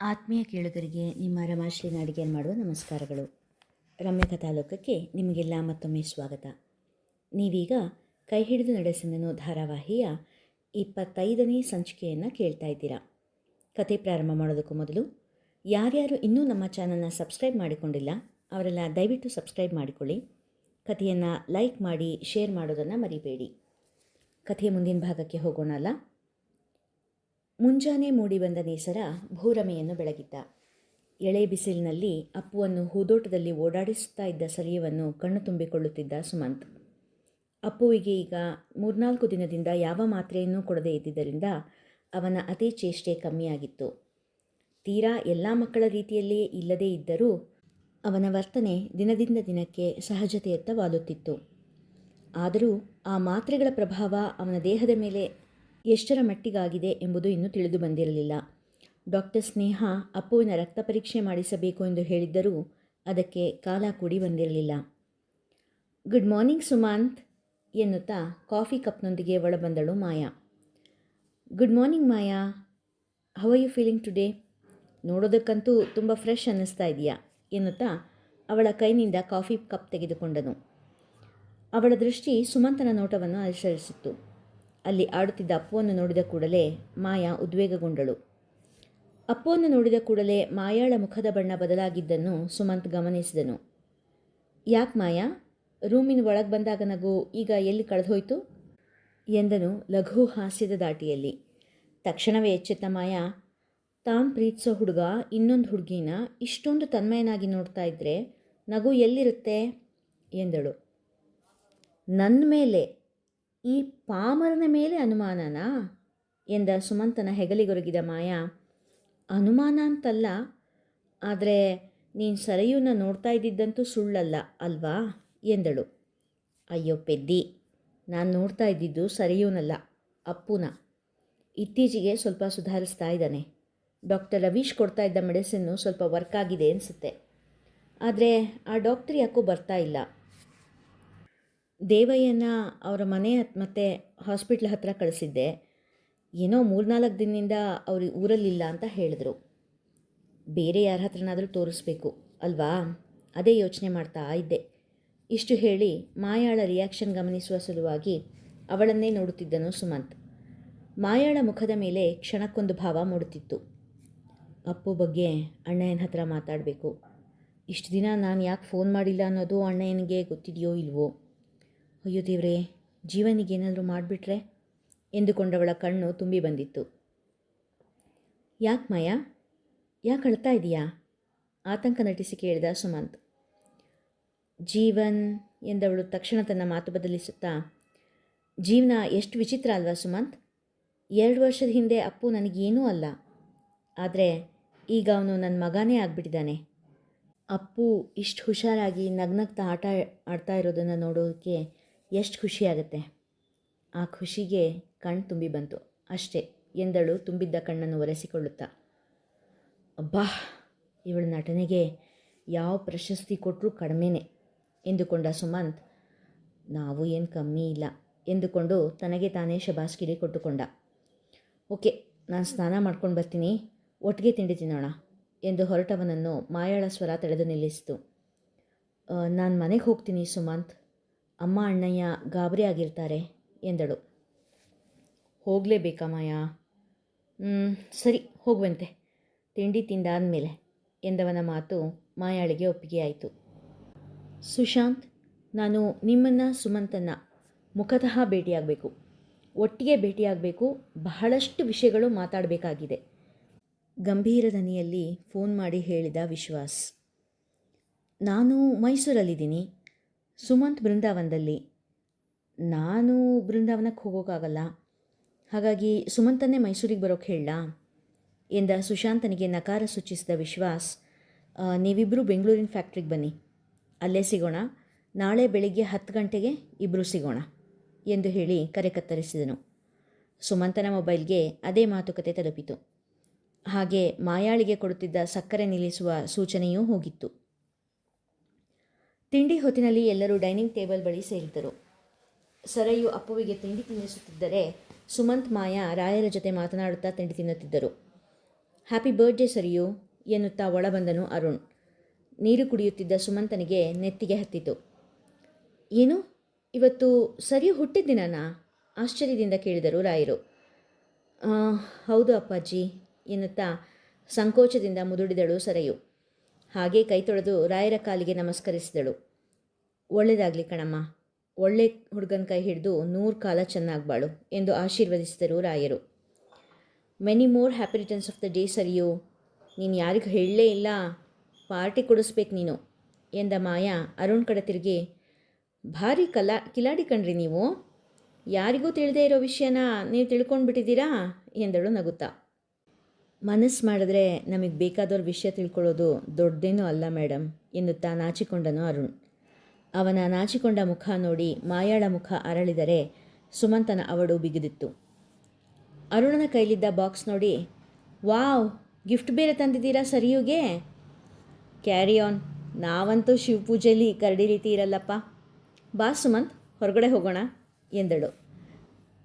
ಆತ್ಮೀಯ ಕೇಳುಗರಿಗೆ ನಿಮ್ಮ ರಮಾಶ್ರೀ ಅಡುಗೆಯನ್ನು ಮಾಡುವ ನಮಸ್ಕಾರಗಳು. ರಮ್ಯಕ ತಾಲೂಕಕ್ಕೆ ನಿಮಗೆಲ್ಲ ಮತ್ತೊಮ್ಮೆ ಸ್ವಾಗತ. ನೀವೀಗ ಕೈ ಹಿಡಿದು ನಡೆಸಿದನು ಧಾರಾವಾಹಿಯ ಇಪ್ಪತ್ತೈದನೇ ಸಂಚಿಕೆಯನ್ನು ಕೇಳ್ತಾ ಇದ್ದೀರಾ. ಕತೆ ಪ್ರಾರಂಭ ಮಾಡೋದಕ್ಕೂ ಮೊದಲು ಯಾರ್ಯಾರು ಇನ್ನೂ ನಮ್ಮ ಚಾನಲ್ನ ಸಬ್ಸ್ಕ್ರೈಬ್ ಮಾಡಿಕೊಂಡಿಲ್ಲ, ಅವರೆಲ್ಲ ದಯವಿಟ್ಟು ಸಬ್ಸ್ಕ್ರೈಬ್ ಮಾಡಿಕೊಳ್ಳಿ. ಕಥೆಯನ್ನು ಲೈಕ್ ಮಾಡಿ, ಶೇರ್ ಮಾಡೋದನ್ನು ಮರಿಬೇಡಿ. ಕಥೆಯ ಮುಂದಿನ ಭಾಗಕ್ಕೆ ಹೋಗೋಣ ಅಲ್ಲ ಮೂಡಿ ಬಂದ ನೇಸರ ಭೂರಮೆಯನ್ನು ಬೆಳಗಿದ್ದ. ಎಳೆ ಬಿಸಿಲಿನಲ್ಲಿ ಅಪ್ಪುವನ್ನು ಹೂದೋಟದಲ್ಲಿ ಓಡಾಡಿಸುತ್ತಾ ಇದ್ದ ಸರಿಯವನ್ನು ಕಣ್ಣು ತುಂಬಿಕೊಳ್ಳುತ್ತಿದ್ದ ಸುಮಂತ್. ಅಪ್ಪುವಿಗೆ ಈಗ ಮೂರ್ನಾಲ್ಕು ದಿನದಿಂದ ಯಾವ ಮಾತ್ರೆಯನ್ನೂ ಕೊಡದೇ ಇದ್ದಿದ್ದರಿಂದ ಅವನ ಅತಿ ಚೇಷ್ಟೆ ಕಮ್ಮಿಯಾಗಿತ್ತು. ತೀರಾ ಎಲ್ಲ ಮಕ್ಕಳ ರೀತಿಯಲ್ಲಿಯೇ ಇಲ್ಲದೇ ಇದ್ದರೂ ಅವನ ವರ್ತನೆ ದಿನದಿಂದ ದಿನಕ್ಕೆ ಸಹಜತೆಯತ್ತ ವಾಲುತ್ತಿತ್ತು. ಆದರೂ ಆ ಮಾತ್ರೆಗಳ ಪ್ರಭಾವ ಅವನ ದೇಹದ ಮೇಲೆ ಎಷ್ಟರ ಮಟ್ಟಿಗಾಗಿದೆ ಎಂಬುದು ಇನ್ನೂ ತಿಳಿದು ಬಂದಿರಲಿಲ್ಲ. ಡಾಕ್ಟರ್ ಸ್ನೇಹ ಅಪ್ಪುವಿನ ರಕ್ತ ಪರೀಕ್ಷೆ ಮಾಡಿಸಬೇಕು ಎಂದು ಹೇಳಿದ್ದರೂ ಅದಕ್ಕೆ ಕಾಲ ಕೂಡಿ ಬಂದಿರಲಿಲ್ಲ. ಗುಡ್ ಮಾರ್ನಿಂಗ್ ಸುಮಾಂತ್ ಎನ್ನುತ್ತಾ ಕಾಫಿ ಕಪ್ನೊಂದಿಗೆ ಒಳಬಂದಳು Maya. Good morning Maya, how are you feeling today? ನೋಡೋದಕ್ಕಂತೂ ತುಂಬ ಫ್ರೆಶ್ ಅನ್ನಿಸ್ತಾ ಇದೆಯಾ? ಎನ್ನುತ್ತಾ ಅವಳ ಕೈನಿಂದ ಕಾಫಿ ಕಪ್ ತೆಗೆದುಕೊಂಡನು. ಅವಳ ದೃಷ್ಟಿ ಸುಮಂತನ ನೋಟವನ್ನು ಅನುಸರಿಸಿತ್ತು. ಅಲ್ಲಿ ಆಡುತ್ತಿದ್ದ ಅಪ್ಪುವನ್ನು ನೋಡಿದ ಕೂಡಲೇ ಮಾಯಾ ಉದ್ವೇಗಗೊಂಡಳು. ಅಪ್ಪುವನ್ನು ನೋಡಿದ ಕೂಡಲೇ ಮಾಯಾಳ ಮುಖದ ಬಣ್ಣ ಬದಲಾಗಿದ್ದನ್ನು ಸುಮಂತ್ ಗಮನಿಸಿದನು. ಯಾಕೆ ಮಾಯಾ? ರೂಮಿನ ಒಳಗೆ ಬಂದಾಗ ನಗು ಈಗ ಎಲ್ಲಿ ಕಳೆದೋಯ್ತು ಎಂದನು ಲಘು ಹಾಸ್ಯದ ದಾಟಿಯಲ್ಲಿ. ತಕ್ಷಣವೇ ಎಚ್ಚೆತ್ತ ಮಾಯಾ, ತಾನು ಪ್ರೀತಿಸೋ ಹುಡುಗ ಇನ್ನೊಂದು ಹುಡುಗಿನ ಇಷ್ಟೊಂದು ತನ್ಮಯನಾಗಿ ನೋಡ್ತಾ ಇದ್ದರೆ ನಗು ಎಲ್ಲಿರುತ್ತೆ? ಎಂದಳು. ನನ್ನ ಮೇಲೆ. ಈ ಪಾಮರನ ಮೇಲೆ ಅನುಮಾನನಾ? ಎಂದ ಸುಮಂತನ ಹೆಗಲಿಗೊರಗಿದ ಮಾಯಾ. ಅನುಮಾನ ಅಂತಲ್ಲ, ಆದರೆ ನೀನು ಸರಿಯೂನ ನೋಡ್ತಾ ಇದ್ದಿದ್ದಂತೂ ಸುಳ್ಳಲ್ಲ, ಅಲ್ವಾ? ಎಂದಳು. ಅಯ್ಯೋ ಪೆದ್ದಿ, ನಾನು ನೋಡ್ತಾ ಇದ್ದಿದ್ದು ಸರಿಯೂನಲ್ಲ ಅಪ್ಪುನ. ಇತ್ತೀಚೆಗೆ ಸ್ವಲ್ಪ ಸುಧಾರಿಸ್ತಾ ಇದ್ದಾನೆ. ಡಾಕ್ಟರ್ ರವೀಶ್ ಕೊಡ್ತಾ ಇದ್ದ ಮೆಡಿಸಿನ್ನು ಸ್ವಲ್ಪ ವರ್ಕ್ ಆಗಿದೆ ಅನಿಸುತ್ತೆ. ಆದರೆ ಆ ಡಾಕ್ಟ್ರಿ ಯಾಕೋ ಬರ್ತಾ ಇಲ್ಲ. ದೇವಯ್ಯನ ಅವರ ಮನೆ ಮತ್ತು ಹಾಸ್ಪಿಟ್ಲ್ ಹತ್ತಿರ ಕಳಿಸಿದ್ದೆ. ಏನೋ ಮೂರ್ನಾಲ್ಕು ದಿನದಿಂದ ಅವರು ಊರಲ್ಲಿಲ್ಲ ಅಂತ ಹೇಳಿದ್ರು. ಬೇರೆ ಯಾರ ಹತ್ರನಾದರೂ ತೋರಿಸ್ಬೇಕು, ಅಲ್ವಾ? ಅದೇ ಯೋಚನೆ ಮಾಡ್ತಾ ಇದ್ದೆ. ಇಷ್ಟು ಹೇಳಿ ಮಾಯಾಳ ರಿಯಾಕ್ಷನ್ ಗಮನಿಸುವ ಸಲುವಾಗಿ ಅವಳನ್ನೇ ನೋಡುತ್ತಿದ್ದನು ಸುಮಂತ್. ಮಾಯಾಳ ಮುಖದ ಮೇಲೆ ಕ್ಷಣಕ್ಕೊಂದು ಭಾವ ಮೂಡುತ್ತಿತ್ತು. ಅಪ್ಪು ಬಗ್ಗೆ ಅಣ್ಣಯ್ಯನ ಹತ್ರ ಮಾತಾಡಬೇಕು. ಇಷ್ಟು ದಿನ ನಾನು ಯಾಕೆ ಫೋನ್ ಮಾಡಿಲ್ಲ ಅನ್ನೋದು ಅಣ್ಣಯ್ಯನಿಗೆ ಗೊತ್ತಿದೆಯೋ ಇಲ್ವೋ? ಅಯ್ಯೋ ದೇವ್ರೇ, ಜೀವನಿಗೆ ಏನಾದರೂ ಮಾಡಿಬಿಟ್ರೆ? ಎಂದುಕೊಂಡವಳ ಕಣ್ಣು ತುಂಬಿ ಬಂದಿತ್ತು. ಯಾಕೆ ಮಾಯಾ? ಯಾಕೆ ಅಳ್ತಾ ಇದೆಯಾ? ಆತಂಕ ನಟಿಸಿ ಕೇಳಿದ ಸುಮಂತ್. ಜೀವನ್ ಎಂದವಳು ತಕ್ಷಣ ತನ್ನ ಮಾತು ಬದಲಿಸುತ್ತಾ, ಜೀವನ ಎಷ್ಟು ವಿಚಿತ್ರ ಅಲ್ವಾ ಸುಮಂತ್? ಎರಡು ವರ್ಷದ ಹಿಂದೆ ಅಪ್ಪು ನನಗೇನೂ ಅಲ್ಲ. ಆದರೆ ಈಗ ಅವನು ನನ್ನ ಮಗನೇ ಆಗಿಬಿಟ್ಟಿದ್ದಾನೆ. ಅಪ್ಪು ಇಷ್ಟು ಹುಷಾರಾಗಿ ನಗ್ನಗ್ತಾ ಆಟ ಆಡ್ತಾ ಇರೋದನ್ನು ನೋಡೋದಕ್ಕೆ ಎಷ್ಟು ಖುಷಿಯಾಗತ್ತೆ ಆ ಖುಷಿಗೆ ಕಣ್ಣು ತುಂಬಿ ಬಂತು. ಅಷ್ಟೇ, ಎಂದಳು ತುಂಬಿದ್ದ ಕಣ್ಣನ್ನು ಒರೆಸಿಕೊಳ್ಳುತ್ತಾ. ಅಬ್ಬಾ, ಇವಳ ನಟನೆಗೆ ಯಾವ ಪ್ರಶಸ್ತಿ ಕೊಟ್ಟರೂ ಕಡಿಮೆನೆ, ಎಂದುಕೊಂಡ ಸುಮಂತ್. ನಾವು ಏನು ಕಮ್ಮಿ ಇಲ್ಲ, ಎಂದುಕೊಂಡು ತನಗೆ ತಾನೇ ಶಬಾಸ್ಕಿರಿ ಕೊಟ್ಟುಕೊಂಡ. ಓಕೆ, ನಾನು ಸ್ನಾನ ಮಾಡ್ಕೊಂಡು ಬರ್ತೀನಿ, ಒಟ್ಟಿಗೆ ತಿಂಡಿ ತಿನ್ನೋಣ, ಎಂದು ಹೊರಟವನನ್ನು ಮಾಯಾಳ ಸ್ವರ ತಡೆದು ನಿಲ್ಲಿಸಿತು. ನಾನು ಮನೆಗೆ ಹೋಗ್ತೀನಿ ಸುಮಂತ್ ಅಮ್ಮ ಅಣ್ಣಯ್ಯ ಗಾಬರಿ ಆಗಿರ್ತಾರೆ ಎಂದಳು. ಹೋಗಲೇಬೇಕಾ ಮಾಯಾ? ಸರಿ, ಹೋಗುವಂತೆ. ತಿಂಡಿ ತಿಂದಾದಮೇಲೆ ಎಂದವನ ಮಾತು ಮಾಯಾಳಿಗೆ ಒಪ್ಪಿಗೆಯಾಯಿತು. ಸುಶಾಂತ್, ನಾನು ನಿಮ್ಮನ್ನು, ಸುಮಂತನ್ನು ಮುಖತಃ ಭೇಟಿಯಾಗಬೇಕು. ಒಟ್ಟಿಗೆ ಭೇಟಿಯಾಗಬೇಕು, ಬಹಳಷ್ಟು ವಿಷಯಗಳು ಮಾತಾಡಬೇಕಾಗಿದೆ. ಗಂಭೀರ ದನಿಯಲ್ಲಿ ಫೋನ್ ಮಾಡಿ ಹೇಳಿದ ವಿಶ್ವಾಸ್. ನಾನು ಮೈಸೂರಲ್ಲಿದ್ದೀನಿ. ಸುಮಂತ್ ಬೃಂದಾವನದಲ್ಲಿ. ನಾನು ಬೃಂದಾವನಕ್ಕೆ ಹೋಗೋಕ್ಕಾಗಲ್ಲ. ಹಾಗಾಗಿ ಸುಮಂತನ್ನೇ ಮೈಸೂರಿಗೆ ಬರೋಕ್ಕೆ ಹೇಳ. ಎಂದ ಸುಶಾಂತನಿಗೆ ನಕಾರ ಸೂಚಿಸಿದ ವಿಶ್ವಾಸ್ ನೀವಿಬ್ಬರು ಬೆಂಗಳೂರಿನ ಫ್ಯಾಕ್ಟ್ರಿಗೆ ಬನ್ನಿ. ಅಲ್ಲೇ ಸಿಗೋಣ. ನಾಳೆ ಬೆಳಿಗ್ಗೆ ಹತ್ತು ಗಂಟೆಗೆ ಇಬ್ಬರು ಸಿಗೋಣ ಎಂದು ಹೇಳಿ ಕರೆ ಕತ್ತರಿಸಿದನು. ಸುಮಂತನ ಮೊಬೈಲ್ಗೆ ಅದೇ ಮಾತುಕತೆ ತಲುಪಿತು. ಹಾಗೆ ಮಾಯಾಳಿಗೆ ಕೊಡುತ್ತಿದ್ದ ಸಕ್ಕರೆ ನಿಲ್ಲಿಸುವ ಸೂಚನೆಯೂ ಹೋಗಿತ್ತು. ತಿಂಡಿ ಹೊತ್ತಿನಲ್ಲಿ ಎಲ್ಲರೂ ಡೈನಿಂಗ್ ಟೇಬಲ್ ಬಳಿ ಸೇರಿದ್ದರು. ಸರಯು ಅಪ್ಪುವಿಗೆ ತಿಂಡಿ ತಿನ್ನಿಸುತ್ತಿದ್ದರೆ ಸುಮಂತ್ ಮಾಯಾ ರಾಯರ ಜೊತೆ ಮಾತನಾಡುತ್ತಾ ತಿಂಡಿ ತಿನ್ನುತ್ತಿದ್ದರು. ಹ್ಯಾಪಿ ಬರ್ಡೇ ಸರಿಯು ಎನ್ನುತ್ತಾ ಒಳಬಂದನು ಅರುಣ್. ನೀರು ಕುಡಿಯುತ್ತಿದ್ದ ಸುಮಂತನಿಗೆ ನೆತ್ತಿಗೆ ಹತ್ತಿತು. ಏನು? ಇವತ್ತು ಸರಿಯು ಹುಟ್ಟಿದ್ದಿನನಾ ಆಶ್ಚರ್ಯದಿಂದ ಕೇಳಿದರು ರಾಯರು. "ಆ, ಹೌದು ಅಪ್ಪಾಜಿ ಎನ್ನುತ್ತಾ ಸಂಕೋಚದಿಂದ ಮುದುಡಿದಳು ಸರೆಯು. ಹಾಗೆ ಕೈ ತೊಳೆದು ರಾಯರ ಕಾಲಿಗೆ ನಮಸ್ಕರಿಸಿದಳು. ಒಳ್ಳೆಯದಾಗಲಿ ಕಣಮ್ಮ. ಒಳ್ಳೆ ಹುಡುಗನ ಕೈ ಹಿಡಿದು ನೂರು ಕಾಲ ಚೆನ್ನಾಗಿ ಬಾಳು ಎಂದು ಆಶೀರ್ವದಿಸಿದರು ರಾಯರು. Many more happy returns of the day Sariyu. ನೀನು ಯಾರಿಗೂ ಹೇಳಲೇ ಇಲ್ಲ. ಪಾರ್ಟಿ ಕೊಡಿಸ್ಬೇಕು ನೀನು ಎಂದ ಮಾಯಾ ಅರುಣ್ ಕಡೆ ತಿರುಗಿ. ಭಾರಿ ಕಲಾ ಕಿಲಾಡಿ ಕಣ್ರಿ ನೀವು. ಯಾರಿಗೂ ತಿಳಿದೇ ಇರೋ ವಿಷಯನ ನೀವು ತಿಳ್ಕೊಂಡ್ಬಿಟ್ಟಿದ್ದೀರಾ ಎಂದಳು ನಗುತ್ತಾ. ಮನಸ್ಸು ಮಾಡಿದ್ರೆ ನಮಗೆ ಬೇಕಾದವ್ರ ವಿಷಯ ತಿಳ್ಕೊಳ್ಳೋದು ದೊಡ್ಡದೇನೂ ಅಲ್ಲ ಮೇಡಮ್ ಎನ್ನುತ್ತಾ ನಾಚಿಕೊಂಡನು ಅರುಣ್. ಅವನ ನಾಚಿಕೊಂಡ ಮುಖ ನೋಡಿ ಮಾಯಾಳ ಮುಖ ಅರಳಿದರೆ ಸುಮಂತನ ಅವಡು ಬಿಗಿದಿತ್ತು. ಅರುಣನ ಕೈಲಿದ್ದ ಬಾಕ್ಸ್ ನೋಡಿ, ವಾವ್, ಗಿಫ್ಟ್ ಬೇರೆ ತಂದಿದ್ದೀರಾ ಸರಿಯುಗೆ? ಕ್ಯಾರಿ ಆನ್, ನಾವಂತೂ ಶಿವಪೂಜೆಯಲ್ಲಿ ಕರಡಿ ರೀತಿ ಇರಲ್ಲಪ್ಪ. ಬಾ ಸುಮಂತ್, ಹೊರಗಡೆ ಹೋಗೋಣ, ಎಂದಳು.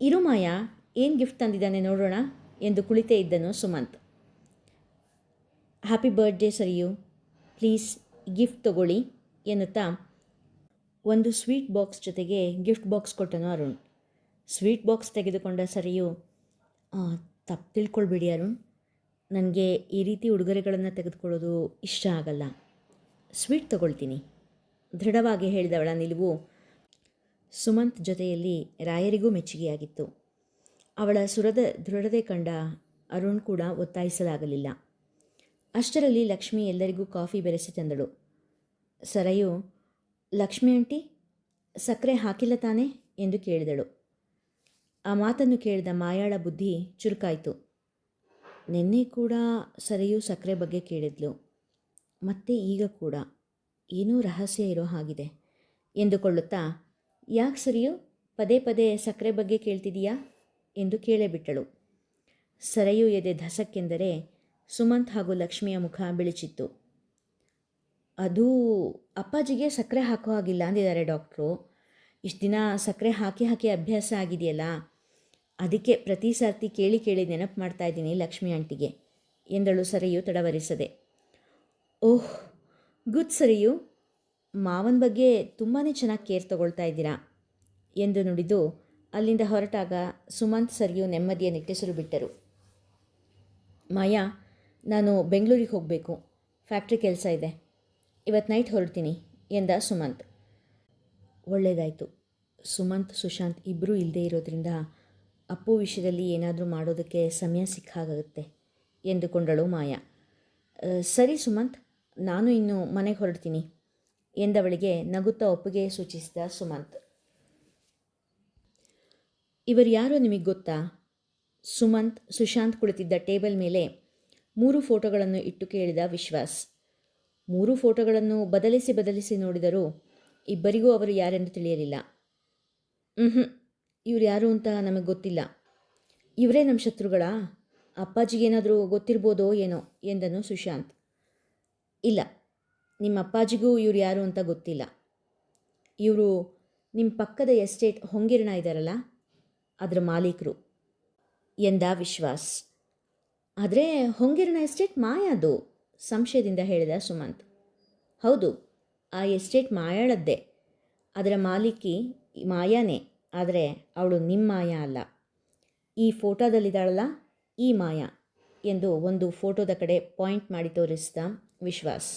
ಇರು ಮಾಯಾ, ಏನು ಗಿಫ್ಟ್ ತಂದಿದ್ದಾನೆ ನೋಡೋಣ, ಎಂದು ಕುಳಿತೇ ಇದ್ದನು Sumanth. Happy birthday Sariyu please gift ತಗೊಳ್ಳಿ, ಎನ್ನುತ್ತಾ ಒಂದು ಸ್ವೀಟ್ ಬಾಕ್ಸ್ ಜೊತೆಗೆ ಗಿಫ್ಟ್ ಬಾಕ್ಸ್ ಕೊಟ್ಟನು ಅರುಣ್. ಸ್ವೀಟ್ ಬಾಕ್ಸ್ ತೆಗೆದುಕೊಂಡ ಸರಿಯು ತಪ್ಪು ತಿಳ್ಕೊಳ್ಬೇಡಿ ಅರುಣ್. ನನಗೆ ಈ ರೀತಿ ಉಡುಗೊರೆಗಳನ್ನು ತೆಗೆದುಕೊಳ್ಳೋದು ಇಷ್ಟ ಆಗಲ್ಲ. ಸ್ವೀಟ್ ತಗೊಳ್ತೀನಿ. ದೃಢವಾಗಿ ಹೇಳಿದವಳ ನಿಲುವು ಸುಮಂತ್ ಜೊತೆಯಲ್ಲಿ ರಾಯರಿಗೂ ಮೆಚ್ಚುಗೆಯಾಗಿತ್ತು. ಅವಳ ಸುರದ ದೃಢತೆ ಕಂಡ ಅರುಣ್ ಕೂಡ ಒತ್ತಾಯಿಸಲಾಗಲಿಲ್ಲ. ಅಷ್ಟರಲ್ಲಿ ಲಕ್ಷ್ಮಿ ಎಲ್ಲರಿಗೂ ಕಾಫಿ ಬೆರೆಸಿ ತಂದಳು. ಸರಯು, ಲಕ್ಷ್ಮಿ ಆಂಟಿ, ಸಕ್ಕರೆ ಹಾಕಿಲ್ಲ ತಾನೆ ಎಂದು ಕೇಳಿದಳು. ಆ ಮಾತನ್ನು ಕೇಳಿದ ಮಾಯಾಳ ಬುದ್ಧಿ ಚುರುಕಾಯಿತು. ನಿನ್ನೆ ಕೂಡ ಸರಯು ಸಕ್ಕರೆ ಬಗ್ಗೆ ಕೇಳಿದ್ಲು. ಮತ್ತೆ ಈಗ ಕೂಡ. ಏನೂ ರಹಸ್ಯ ಇರೋ ಹಾಗಿದೆ ಎಂದುಕೊಳ್ಳುತ್ತಾ, ಯಾಕೆ ಸರಿಯು, ಪದೇ ಪದೇ ಸಕ್ಕರೆ ಬಗ್ಗೆ ಕೇಳ್ತಿದೀಯಾ ಎಂದು ಕೇಳೇಬಿಟ್ಟಳು. ಬಿಟ್ಟಳು ಸರೆಯು ಎದೆ ಧಸಕ್ಕೆಂದರೆ ಸುಮಂತ್ ಹಾಗೂ ಲಕ್ಷ್ಮಿಯ ಮುಖ ಬಿಳಿಚಿತ್ತು. ಅದು ಅಪ್ಪಾಜಿಗೆ ಸಕ್ಕರೆ ಹಾಕೋ ಹಾಗಿಲ್ಲ, ಅಂದಿದ್ದಾರೆ ಡಾಕ್ಟ್ರು. ಇಷ್ಟು ದಿನ ಸಕ್ಕರೆ ಹಾಕಿ ಹಾಕಿ ಅಭ್ಯಾಸ ಆಗಿದೆಯಲ್ಲ, ಅದಕ್ಕೆ ಪ್ರತಿ ಸರ್ತಿ ಕೇಳಿ ಕೇಳಿ ನೆನಪು ಮಾಡ್ತಾ ಇದ್ದೀನಿ ಲಕ್ಷ್ಮಿ ಆಂಟಿಗೆ, ಎಂದಳು ಸರಿಯು ತಡವರಿಸದೆ. ಓಹ್, ಗುಡ್ ಸರಿಯು, ಮಾವನ ಬಗ್ಗೆ ತುಂಬಾ ಚೆನ್ನಾಗಿ ಕೇರ್ ತಗೊಳ್ತಾ ಇದ್ದೀರಾ, ಎಂದು ನುಡಿದು ಅಲ್ಲಿಂದ ಹೊರಟಾಗ ಸುಮಂತ್ ಸರಿಯು ನೆಮ್ಮದಿಯ ನಿಟ್ಟೆಸರು ಬಿಟ್ಟರು. ಮಾಯಾ ನಾನು ಬೆಂಗಳೂರಿಗೆ ಹೋಗಬೇಕು. ಫ್ಯಾಕ್ಟ್ರಿ ಕೆಲಸ ಇದೆ. ಇವತ್ತು ನೈಟ್ ಹೊರಡ್ತೀನಿ ಎಂದ ಸುಮಂತ್. ಒಳ್ಳೆಯದಾಯಿತು ಸುಮಂತ್, ಸುಶಾಂತ್ ಇಬ್ಬರೂ ಇಲ್ಲದೇ ಇರೋದ್ರಿಂದ ಅಪ್ಪು ವಿಷಯದಲ್ಲಿ ಏನಾದರೂ ಮಾಡೋದಕ್ಕೆ ಸಮಯ ಸಿಕ್ಕಾಗುತ್ತೆ ಎಂದುಕೊಂಡಳು ಮಾಯಾ. ಸರಿ ಸುಮಂತ್, ನಾನು ಇನ್ನು ಮನೆಗೆ ಹೊರಡ್ತೀನಿ ಎಂದವಳಿಗೆ ನಗುತ್ತಾ ಒಪ್ಪಿಗೆ ಸೂಚಿಸಿದ ಸುಮಂತ್. ಇವರು ಯಾರೋ ನಿಮಗೆ ಗೊತ್ತಾ? ಸುಮಂತ್, ಸುಶಾಂತ್ ಕುಳಿತಿದ್ದ ಟೇಬಲ್ ಮೇಲೆ ಮೂರು ಫೋಟೋಗಳನ್ನು ಇಟ್ಟು ಕೇಳಿದ ವಿಶ್ವಾಸ್. ಮೂರು ಫೋಟೋಗಳನ್ನು ಬದಲಿಸಿ ಬದಲಿಸಿ ನೋಡಿದರೂ ಇಬ್ಬರಿಗೂ ಅವರು ಯಾರೆಂದು ತಿಳಿಯಲಿಲ್ಲ. ಹ್ಞೂ ಇವ್ರು ಯಾರು ಅಂತ ನಮಗೆ ಗೊತ್ತಿಲ್ಲ. ಇವರೇ ನಮ್ಮ ಶತ್ರುಗಳಾ? ಅಪ್ಪಾಜಿಗೇನಾದರೂ ಗೊತ್ತಿರ್ಬೋದೋ ಏನೋ? ಎಂದನು ಸುಶಾಂತ್. ಇಲ್ಲ, ನಿಮ್ಮ ಅಪ್ಪಾಜಿಗೂ ಇವ್ರು ಯಾರು ಅಂತ ಗೊತ್ತಿಲ್ಲ. ಇವರು ನಿಮ್ಮ ಪಕ್ಕದ ಎಸ್ಟೇಟ್ ಹೊಂಗಿರಣ ಇದ್ದಾರಲ್ಲ ಅದರ ಮಾಲೀಕರು, ಎಂದ ವಿಶ್ವಾಸ್. ಆದರೆ ಹೊಂಗಿರಣ ಎಸ್ಟೇಟ್ ಮಾಯಾದು ಸಂಶಯದಿಂದ ಹೇಳಿದ ಸುಮಂತ್. ಹೌದು, ಆ ಎಸ್ಟೇಟ್ ಮಾಯಾಳದ್ದೇ. ಅದರ ಮಾಲೀಕಿ ಮಾಯಾನೇ, ಆದರೆ ಅವಳು ನಿಮ್ಮ ಮಾಯಾ ಅಲ್ಲ. ಈ ಫೋಟೋದಲ್ಲಿದ್ದಾಳಲ್ಲ, ಈ ಮಾಯಾ ಎಂದು ಒಂದು ಫೋಟೋದ ಕಡೆ ಪಾಯಿಂಟ್ ಮಾಡಿ ತೋರಿಸಿದ ವಿಶ್ವಾಸ್.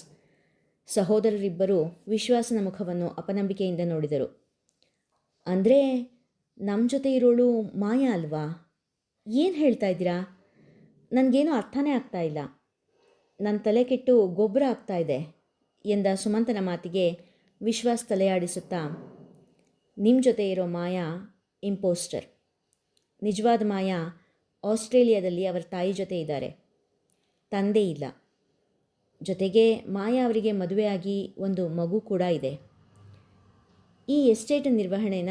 ಸಹೋದರರಿಬ್ಬರು ವಿಶ್ವಾಸನ ಮುಖವನ್ನು ಅಪನಂಬಿಕೆಯಿಂದ ನೋಡಿದರು. ಅಂದರೆ ನಮ್ಮ ಜೊತೆ ಇರೋಳು ಮಾಯಾ ಅಲ್ವಾ? ಏನು ಹೇಳ್ತಾ ಇದ್ದೀರಾ? ನನಗೇನು ಅರ್ಥನೇ ಆಗ್ತಾ ಇಲ್ಲ. ನನ್ನ ತಲೆ ಕೆಟ್ಟು ಗೊಬ್ಬರ ಆಗ್ತಾ ಇದೆ ಎಂದ ಸುಮಂತನ ಮಾತಿಗೆ ವಿಶ್ವಾಸ್ ತಲೆಯಾಡಿಸುತ್ತಾ ನಿಮ್ಮ ಜೊತೆ ಇರೋ ಮಾಯಾ ಇಂಪೋಸ್ಟರ್. ನಿಜವಾದ ಮಾಯಾ ಆಸ್ಟ್ರೇಲಿಯಾದಲ್ಲಿ ಅವರ ತಾಯಿ ಜೊತೆ ಇದ್ದಾರೆ. ತಂದೆ ಇಲ್ಲ. ಜೊತೆಗೆ ಮಾಯಾ ಅವರಿಗೆ ಮದುವೆಯಾಗಿ ಒಂದು ಮಗು ಕೂಡ ಇದೆ. ಈ ಎಸ್ಟೇಟ್ ನಿರ್ವಹಣೆನ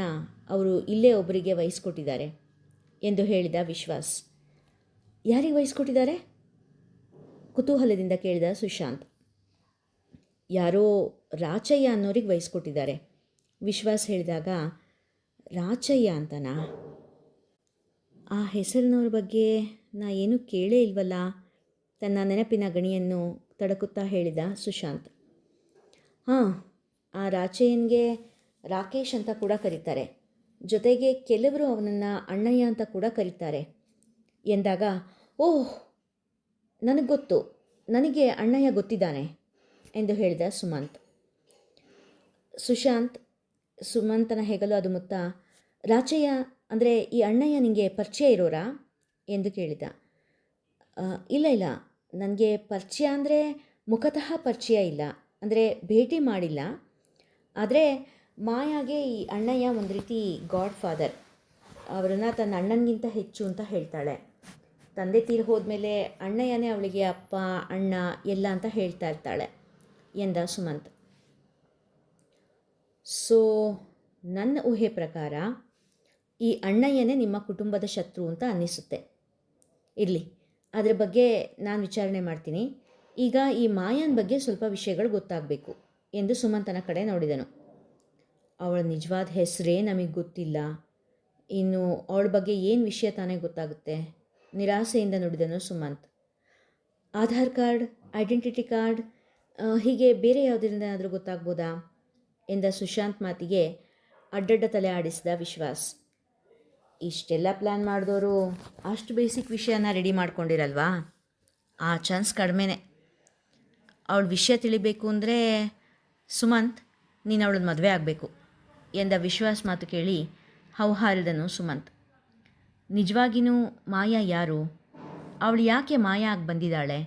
ಅವರು ಇಲ್ಲೇ ಒಬ್ಬರಿಗೆ ವಹಿಸ್ಕೊಟ್ಟಿದ್ದಾರೆ ಎಂದು ಹೇಳಿದ ವಿಶ್ವಾಸ್. ಯಾರಿಗೆ ವಹಿಸ್ಕೊಟ್ಟಿದ್ದಾರೆ? ಕುತೂಹಲದಿಂದ ಕೇಳಿದ ಸುಶಾಂತ್. ಯಾರೋ ರಾಚಯ್ಯ ಅನ್ನೋರಿಗೆ ವಹಿಸ್ಕೊಟ್ಟಿದ್ದಾರೆ. ವಿಶ್ವಾಸ್ ಹೇಳಿದಾಗ, ರಾಚಯ್ಯ ಅಂತನಾ? ಆ ಹೆಸರಿನವ್ರ ಬಗ್ಗೆ ನಾ ಏನೂ ಕೇಳೇ ಇಲ್ವಲ್ಲ? ತನ್ನ ನೆನಪಿನ ಗಣಿಯನ್ನು ತಡಕುತ್ತಾ ಹೇಳಿದ ಸುಶಾಂತ್. ಹಾಂ, ಆ ರಾಚಯ್ಯನಿಗೆ ರಾಕೇಶ್ ಅಂತ ಕೂಡ ಕರೀತಾರೆ. ಜೊತೆಗೆ ಕೆಲವರು ಅವನನ್ನು ಅಣ್ಣಯ್ಯ ಅಂತ ಕೂಡ ಕರೀತಾರೆ. ಎಂದಾಗ, ಓಹ್, ನನಗೆ ಗೊತ್ತು, ನನಗೆ ಅಣ್ಣಯ್ಯ ಗೊತ್ತಿದ್ದಾನೆ ಎಂದು ಹೇಳಿದ ಸುಮಂತ್. ಸುಶಾಂತ್, ಸುಮಂತನ ಹೆಗಲು ಅದು ಮುತ್ತ, ರಾಚಯ್ಯ, ಅಂದರೆ ಈ ಅಣ್ಣಯ್ಯ ನಿಮಗೆ ಪರಿಚಯ ಇರೋರಾ ಎಂದು ಕೇಳಿದ. ಇಲ್ಲ ಇಲ್ಲ, ನನಗೆ ಪರಿಚಯ ಅಂದರೆ ಮುಖತಃ ಪರಿಚಯ ಇಲ್ಲ, ಅಂದರೆ ಭೇಟಿ ಮಾಡಿಲ್ಲ. ಆದರೆ ಮಾಯಾಗೆ ಈ ಅಣ್ಣಯ್ಯ ಒಂದು ರೀತಿ ಗಾಡ್ ಫಾದರ್ ಅವರನ್ನು ತನ್ನ ಅಣ್ಣನಿಗಿಂತ ಹೆಚ್ಚು ಅಂತ ಹೇಳ್ತಾಳೆ. ತಂದೆ ತೀರಿ ಹೋದ್ಮೇಲೆ ಅಣ್ಣಯ್ಯನೇ ಅವಳಿಗೆ ಅಪ್ಪ, ಅಣ್ಣ ಎಲ್ಲ ಅಂತ ಹೇಳ್ತಾ ಇರ್ತಾಳೆ ಎಂದ ಸುಮಂತ್. ಸೊ ನನ್ನ ಊಹೆ ಪ್ರಕಾರ ಈ ಅಣ್ಣಯ್ಯನೇ ನಿಮ್ಮ ಕುಟುಂಬದ ಶತ್ರು ಅಂತ ಅನ್ನಿಸುತ್ತೆ. ಇರಲಿ, ಅದರ ಬಗ್ಗೆ ನಾನು ವಿಚಾರಣೆ ಮಾಡ್ತೀನಿ. ಈಗ ಈ ಮಾಯನ್ ಬಗ್ಗೆ ಸ್ವಲ್ಪ ವಿಷಯಗಳು ಗೊತ್ತಾಗಬೇಕು ಎಂದು ಸುಮಂತನ ಕಡೆ ನೋಡಿದನು. ಅವಳ ನಿಜವಾದ ಹೆಸರೇ ನಮಗೆ ಗೊತ್ತಿಲ್ಲ. ಇನ್ನು ಅವಳ ಬಗ್ಗೆ ಏನು ವಿಷಯ ತಾನೇ ಗೊತ್ತಾಗುತ್ತೆ? ನಿರಾಸೆಯಿಂದ ನುಡಿದನು Sumanth. Aadhaar card, identity card ಹೀಗೆ ಬೇರೆ ಯಾವುದರಿಂದನಾದರೂ ಗೊತ್ತಾಗ್ಬೋದಾ? ಎಂದ ಸುಶಾಂತ್ ಮಾತಿಗೆ ಅಡ್ಡಡ್ಡ ತಲೆ ಆಡಿಸಿದ ವಿಶ್ವಾಸ್. ಇಷ್ಟೆಲ್ಲ ಪ್ಲ್ಯಾನ್ ಮಾಡಿದವರು ಅಷ್ಟು ಬೇಸಿಕ್ ವಿಷಯನ ರೆಡಿ ಮಾಡ್ಕೊಂಡಿರಲ್ವಾ? ಆ ಚಾನ್ಸ್ ಕಡಿಮೆನೇ. ಅವಳ ವಿಷಯ ತಿಳಿಬೇಕು ಅಂದರೆ, ಸುಮಂತ್, ನೀನು ಅವಳನ್ನ ಮದುವೆ ಆಗಬೇಕು. ಎಂದ ವಿಶ್ವಾಸ್ ಮಾತು ಕೇಳಿ ಹೌಹಾರಿದನು ಸುಮಂತ್. ನಿಜವಾಗಿಯೂ ಮಾಯಾ ಯಾರು? ಅವಳು ಯಾಕೆ ಮಾಯಾ ಆಗಿ ಬಂದಿದ್ದಾಳೆ?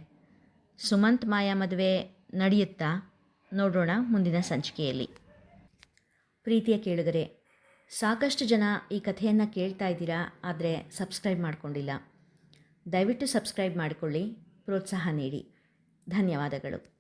ಸುಮಂತ್ ಮಾಯಾ ಮದುವೆ ನಡೆಯುತ್ತಾ? ನೋಡೋಣ ಮುಂದಿನ ಸಂಚಿಕೆಯಲ್ಲಿ. ಪ್ರೀತಿಯ ಕೇಳಿದರೆ ಸಾಕಷ್ಟು ಜನ ಈ ಕಥೆಯನ್ನು ಕೇಳ್ತಾ ಇದ್ದೀರಾ, ಆದರೆ ಸಬ್ಸ್ಕ್ರೈಬ್ ಮಾಡಿಕೊಂಡಿಲ್ಲ. ದಯವಿಟ್ಟು ಸಬ್ಸ್ಕ್ರೈಬ್ ಮಾಡಿಕೊಳ್ಳಿ, ಪ್ರೋತ್ಸಾಹ ನೀಡಿ. ಧನ್ಯವಾದಗಳು.